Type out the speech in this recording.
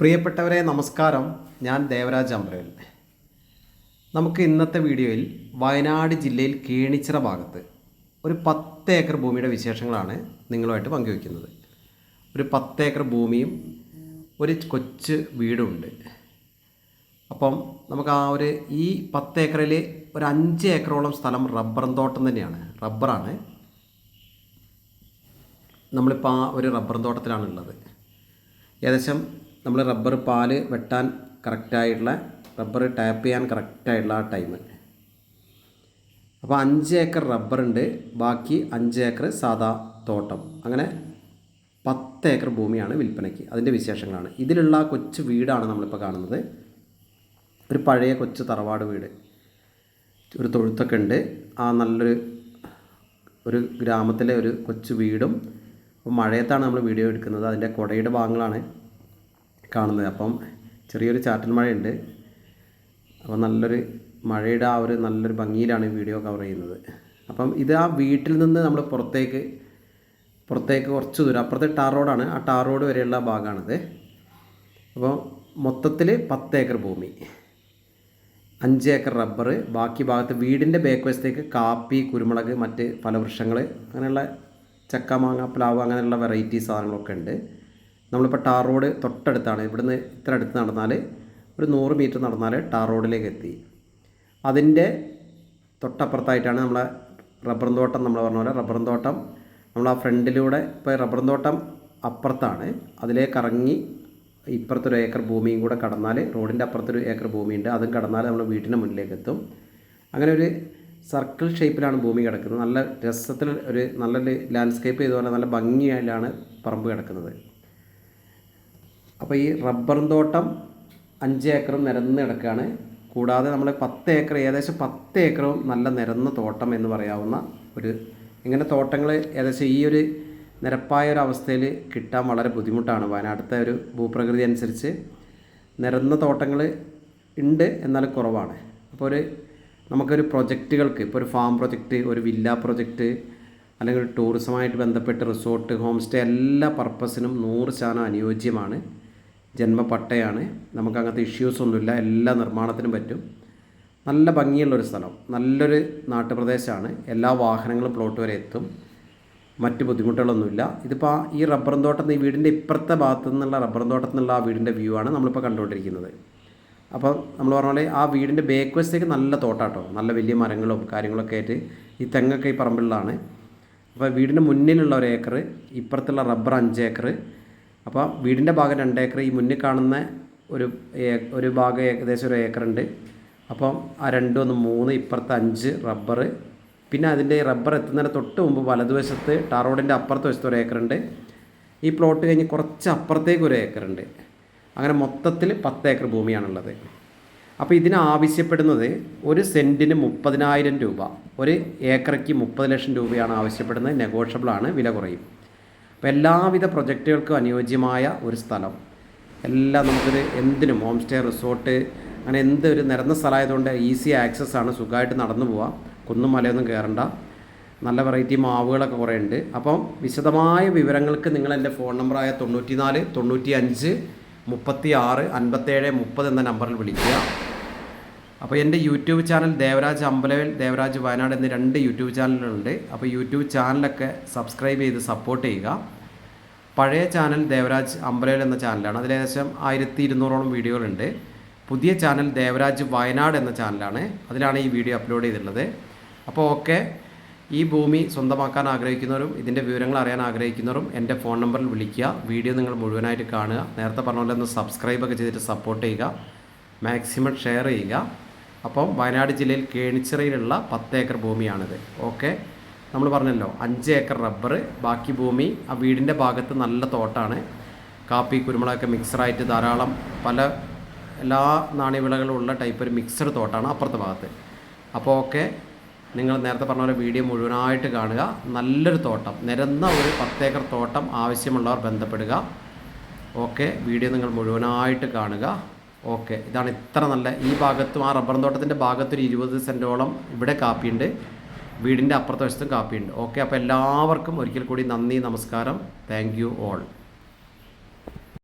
പ്രിയപ്പെട്ടവരെ നമസ്കാരം. ഞാൻ ദേവരാജ് അമ്പ്രേൽ നമുക്ക് ഇന്നത്തെ വീഡിയോയിൽ വയനാട് ജില്ലയിൽ കേണിച്ചിറ ഭാഗത്ത് ഒരു പത്ത് ഏക്കർ ഭൂമിയുടെ വിശേഷങ്ങളാണ് നിങ്ങളുമായിട്ട് പങ്കുവയ്ക്കുന്നത്. ഒരു പത്ത് ഏക്കർ ഭൂമിയും ഒരു കൊച്ച് വീടുമുണ്ട് അപ്പം നമുക്ക് ആ ഒരു ഈ പത്ത് ഏക്കറിൽ ഒരു അഞ്ച് ഏക്കറോളം സ്ഥലം റബ്ബർ തോട്ടം തന്നെയാണ്. റബ്ബറാണ്. നമ്മളിപ്പോൾ ആ ഒരു റബ്ബർ തോട്ടത്തിലാണ് ഉള്ളത് ഏകദേശം നമ്മൾ റബ്ബർ പാൽ വെട്ടാൻ കറക്റ്റായിട്ടുള്ള റബ്ബർ ടാപ്പ് ചെയ്യാൻ കറക്റ്റായിട്ടുള്ള ആ ടൈം അപ്പോൾ അഞ്ച് ഏക്കർ റബ്ബറുണ്ട് ബാക്കി അഞ്ച് ഏക്കർ സാദാ തോട്ടം. അങ്ങനെ പത്ത് ഏക്കർ ഭൂമിയാണ് വിൽപ്പനയ്ക്ക്. അതിന്റെ വിശേഷങ്ങളാണ്. ഇതിലുള്ള കൊച്ചു വീടാണ് നമ്മളിപ്പോൾ കാണുന്നത്. ഒരു പഴയ കൊച്ചു തറവാട് വീട്. ഒരു തൊഴുത്തൊക്കെ ഉണ്ട്. ആ നല്ലൊരു ഒരു ഗ്രാമത്തിലെ ഒരു കൊച്ചു വീടും. മഴയത്താണ് നമ്മൾ വീഡിയോ എടുക്കുന്നത്. അതിന്റെ കുടയുടെ ഭാഗങ്ങളാണ്. കാണുന്നത്. അപ്പം ചെറിയൊരു ചാറ്റൽ മഴയുണ്ട്. അപ്പോൾ നല്ലൊരു മഴയുടെ ആ ഒരു നല്ലൊരു ഭംഗിയിലാണ് ഈ വീഡിയോ കവർ ചെയ്യുന്നത്. അപ്പം ഇത് ആ വീട്ടിൽ നിന്ന് നമ്മൾ പുറത്തേക്ക് പുറത്തേക്ക് കുറച്ച് ദൂരം അപ്പുറത്തെ ടാർ റോഡാണ്. ആ ടാർ റോഡ് വരെയുള്ള ഭാഗമാണിത്. അപ്പോൾ മൊത്തത്തിൽ പത്ത് ഏക്കർ ഭൂമി. അഞ്ച് ഏക്കർ റബ്ബർ. ബാക്കി ഭാഗത്ത് വീടിന്റെ ബാക്ക് വശത്തേക്ക് കാപ്പി കുരുമുളക് മറ്റ് ഫലവൃക്ഷങ്ങൾ അങ്ങനെയുള്ള ചക്ക മാങ്ങ പ്ലാവ് അങ്ങനെയുള്ള വെറൈറ്റി സാധനങ്ങളൊക്കെ ഉണ്ട്. നമ്മളിപ്പോൾ ടാർ റോഡ് തൊട്ടടുത്താണ്. ഇവിടുന്ന് ഇത്ര അടുത്ത് നടന്നാൽ ഒരു നൂറ് മീറ്റർ നടന്നാൽ ടാർ റോഡിലേക്ക് എത്തി. അതിന്റെ തൊട്ടപ്പുറത്തായിട്ടാണ് നമ്മളെ റബ്ബർ തോട്ടം നമ്മൾ പറഞ്ഞ പോലെ റബ്ബർ തോട്ടം നമ്മൾ ആ ഫ്രണ്ടിലൂടെ ഇപ്പോൾ റബ്ബർ തോട്ടം അപ്പുറത്താണ്. അതിലേക്ക് ഇറങ്ങി ഇപ്പുറത്തൊരു ഏക്കർ ഭൂമിയും കൂടെ കടന്നാൽ റോഡിന്റെ അപ്പുറത്തൊരു ഏക്കർ ഭൂമിയുണ്ട്. അതും കടന്നാൽ നമ്മൾ വീട്ടിന്റെ മുന്നിലേക്ക് എത്തും. അങ്ങനെ ഒരു സർക്കിൾ ഷേപ്പിലാണ് ഭൂമി കിടക്കുന്നത്. നല്ല രസത്തിൽ ഒരു നല്ലൊരു ലാൻഡ്സ്കേപ്പ് ചെയ്തുപോലെ നല്ല ഭംഗിയായിട്ടാണ് പറമ്പ് കിടക്കുന്നത്. അപ്പോൾ ഈ റബ്ബർ തോട്ടം അഞ്ച് ഏക്കറും നിരന്ന് കിടക്കുകയാണ്. കൂടാതെ നമ്മൾ പത്ത് ഏക്കർ ഏകദേശം പത്ത് ഏക്കറും നല്ല നിരന്ന തോട്ടം എന്ന് പറയാവുന്ന ഒരു ഇങ്ങനെ തോട്ടങ്ങൾ ഏകദേശം ഈ ഒരു നിരപ്പായ ഒരു അവസ്ഥയിൽ കിട്ടാൻ വളരെ ബുദ്ധിമുട്ടാണ്. വയനാട്ടിലത്തെ ഒരു ഭൂപ്രകൃതി അനുസരിച്ച് നിരന്ന തോട്ടങ്ങൾ ഉണ്ട് എന്നാൽ കുറവാണ്. അപ്പോൾ ഒരു നമുക്കൊരു പ്രൊജക്റ്റുകൾക്ക് ഇപ്പോൾ ഒരു ഫാം പ്രൊജക്റ്റ് ഒരു വില്ല പ്രൊജക്റ്റ് അല്ലെങ്കിൽ ടൂറിസമായിട്ട് ബന്ധപ്പെട്ട് റിസോർട്ട് ഹോം സ്റ്റേ എല്ലാ പർപ്പസിനും നൂറ് ശതമാനം അനുയോജ്യമാണ്. ജന്മപട്ടയാണ്. നമുക്ക് അങ്ങനത്തെ ഇഷ്യൂസ് ഒന്നുമില്ല. എല്ലാ നിർമ്മാണത്തിനും പറ്റും. നല്ല ഭംഗിയുള്ളൊരു സ്ഥലം. നല്ലൊരു നാട്ടുപ്രദേശമാണ് എല്ലാ വാഹനങ്ങളും പ്ലോട്ട് വരെ എത്തും. മറ്റ് ബുദ്ധിമുട്ടുകളൊന്നുമില്ല. ഇതിപ്പോൾ ഈ റബ്ബർ തോട്ടം ഈ വീടിന്റെ ഇപ്പുറത്തെ ഭാഗത്തു നിന്നുള്ള റബ്ബർ തോട്ടത്തിൽ നിന്നുള്ള ആ വീടിന്റെ വ്യൂ ആണ് നമ്മളിപ്പോൾ കണ്ടുകൊണ്ടിരിക്കുന്നത്. അപ്പോൾ നമ്മൾ പറഞ്ഞ പോലെ ആ വീടിന്റെ ബേക്ക് നല്ല തോട്ടാട്ടോ. നല്ല വലിയ മരങ്ങളും കാര്യങ്ങളൊക്കെ ആയിട്ട് ഈ തെങ്ങൊക്കെ ഈ പറമ്പിലാണ് അപ്പോൾ വീടിന്റെ മുന്നിലുള്ള ഒരു ഏക്കർ ഇപ്പുറത്തുള്ള റബ്ബർ അഞ്ച് ഏക്കർ അപ്പോൾ വീടിന്റെ ഭാഗം രണ്ട് ഏക്കർ ഈ മുന്നിൽ കാണുന്ന ഒരു ഒരു ഭാഗം ഏകദേശം ഒരു ഏക്കറുണ്ട് അപ്പം ആ രണ്ട് ഒന്ന് മൂന്ന് ഇപ്പുറത്ത് അഞ്ച് റബ്ബർ. പിന്നെ അതിന്റെ റബ്ബർ എത്തുന്നതിന് തൊട്ട് മുമ്പ് വലതുവശത്ത് ടാർ റോഡിന്റെ അപ്പുറത്തെ വശത്ത് ഒരു ഏക്കറുണ്ട് ഈ പ്ലോട്ട് കഴിഞ്ഞ് കുറച്ച് അപ്പുറത്തേക്ക് ഒരു ഏക്കറുണ്ട് അങ്ങനെ മൊത്തത്തിൽ പത്ത് ഏക്കർ ഭൂമിയാണുള്ളത്. അപ്പോൾ ഇതിന് ആവശ്യപ്പെടുന്നത് ഒരു സെന്റിന് മുപ്പതിനായിരം രൂപ. ഒരു ഏക്കറയ്ക്ക് മുപ്പത് ലക്ഷം രൂപയാണ് ആവശ്യപ്പെടുന്നത്. നെഗോഷ്യബിളാണ് വില കുറയും. അപ്പോൾ എല്ലാവിധ പ്രൊജക്റ്റുകൾക്കും അനുയോജ്യമായ ഒരു സ്ഥലം. എല്ലാം നമുക്കിത് എന്തിനും ഹോം സ്റ്റേ റിസോർട്ട് അങ്ങനെ എന്ത് ഒരു നിരന്ന സ്ഥലമായതുകൊണ്ട് ഈസി ആക്സസ് ആണ് സുഖമായിട്ട് നടന്നു പോവാം. കുന്നും മലയൊന്നും കയറണ്ട നല്ല വെറൈറ്റി മാവുകളൊക്കെ കുറേ ഉണ്ട്. അപ്പം വിശദമായ വിവരങ്ങൾക്ക് നിങ്ങൾ എന്റെ ഫോൺ നമ്പറായ തൊണ്ണൂറ്റി നാല് തൊണ്ണൂറ്റി അഞ്ച് മുപ്പത്തി ആറ് അൻപത്തേഴ് മുപ്പത് എന്ന നമ്പറിൽ വിളിക്കുക. അപ്പോൾ എന്റെ യൂട്യൂബ് ചാനൽ ദേവരാജ് അമ്പലവൽ ദേവരാജ് വയനാട് എന്നീ രണ്ട് യൂട്യൂബ് ചാനലുകളുണ്ട്. അപ്പോൾ യൂട്യൂബ് ചാനലൊക്കെ സബ്സ്ക്രൈബ് ചെയ്ത് സപ്പോർട്ട് ചെയ്യുക. പഴയ ചാനൽ ദേവരാജ് അമ്പലവൽ എന്ന ചാനലാണ്. അതിൽ ഏകദേശം ആയിരത്തി ഇരുന്നൂറോളം വീഡിയോകളുണ്ട്. പുതിയ ചാനൽ ദേവരാജ് വയനാട് എന്ന ചാനലാണ് അതിലാണ് ഈ വീഡിയോ അപ്ലോഡ് ചെയ്തിട്ടുള്ളത്. അപ്പോൾ ഓക്കെ ഈ ഭൂമി സ്വന്തമാക്കാൻ ആഗ്രഹിക്കുന്നവരും ഇതിന്റെ വിവരങ്ങൾ അറിയാൻ ആഗ്രഹിക്കുന്നവരും എന്റെ ഫോൺ നമ്പറിൽ വിളിക്കുക. വീഡിയോ നിങ്ങൾ മുഴുവനായിട്ട് കാണുക. നേരത്തെ പറഞ്ഞ പോലെ ഒന്ന് സബ്സ്ക്രൈബൊക്കെ ചെയ്തിട്ട് സപ്പോർട്ട് ചെയ്യുക. മാക്സിമം ഷെയർ ചെയ്യുക. അപ്പം വയനാട് ജില്ലയിൽ കേണിച്ചിറയിലുള്ള പത്ത് ഏക്കർ ഭൂമിയാണിത്. ഓക്കെ? നമ്മൾ പറഞ്ഞല്ലോ അഞ്ച് ഏക്കർ റബ്ബർ ബാക്കി ഭൂമി ആ വീടിന്റെ ഭാഗത്ത് നല്ല തോട്ടാണ്. കാപ്പി കുരുമുളകൊക്കെ മിക്സറായിട്ട് ധാരാളം പല എല്ലാ നാണ്യവിളകളും ഉള്ള ടൈപ്പ് ഒരു മിക്സഡ് തോട്ടാണ് അപ്പുറത്തെ ഭാഗത്ത്. അപ്പോൾ ഓക്കെ നിങ്ങൾ നേരത്തെ പറഞ്ഞ പോലെ വീഡിയോ മുഴുവനായിട്ട് കാണുക. നല്ലൊരു തോട്ടം നിരന്ന ഒരു പത്തേക്കർ തോട്ടം ആവശ്യമുള്ളവർ ബന്ധപ്പെടുക. ഓക്കെ വീഡിയോ നിങ്ങൾ മുഴുവനായിട്ട് കാണുക. ഓക്കെ ഇതാണ് ഇത്ര നല്ല ഈ ഭാഗത്തും ആ റബ്ബർ തോട്ടത്തിന്റെ ഭാഗത്തൊരു ഇരുപത് സെന്റോളം ഇവിടെ കാപ്പിയുണ്ട്. വീടിന്റെ അപ്പുറത്തെ വശത്തും കാപ്പിയുണ്ട്. ഓക്കെ അപ്പോൾ എല്ലാവർക്കും ഒരിക്കൽ കൂടി നന്ദി നമസ്കാരം. Thank you all.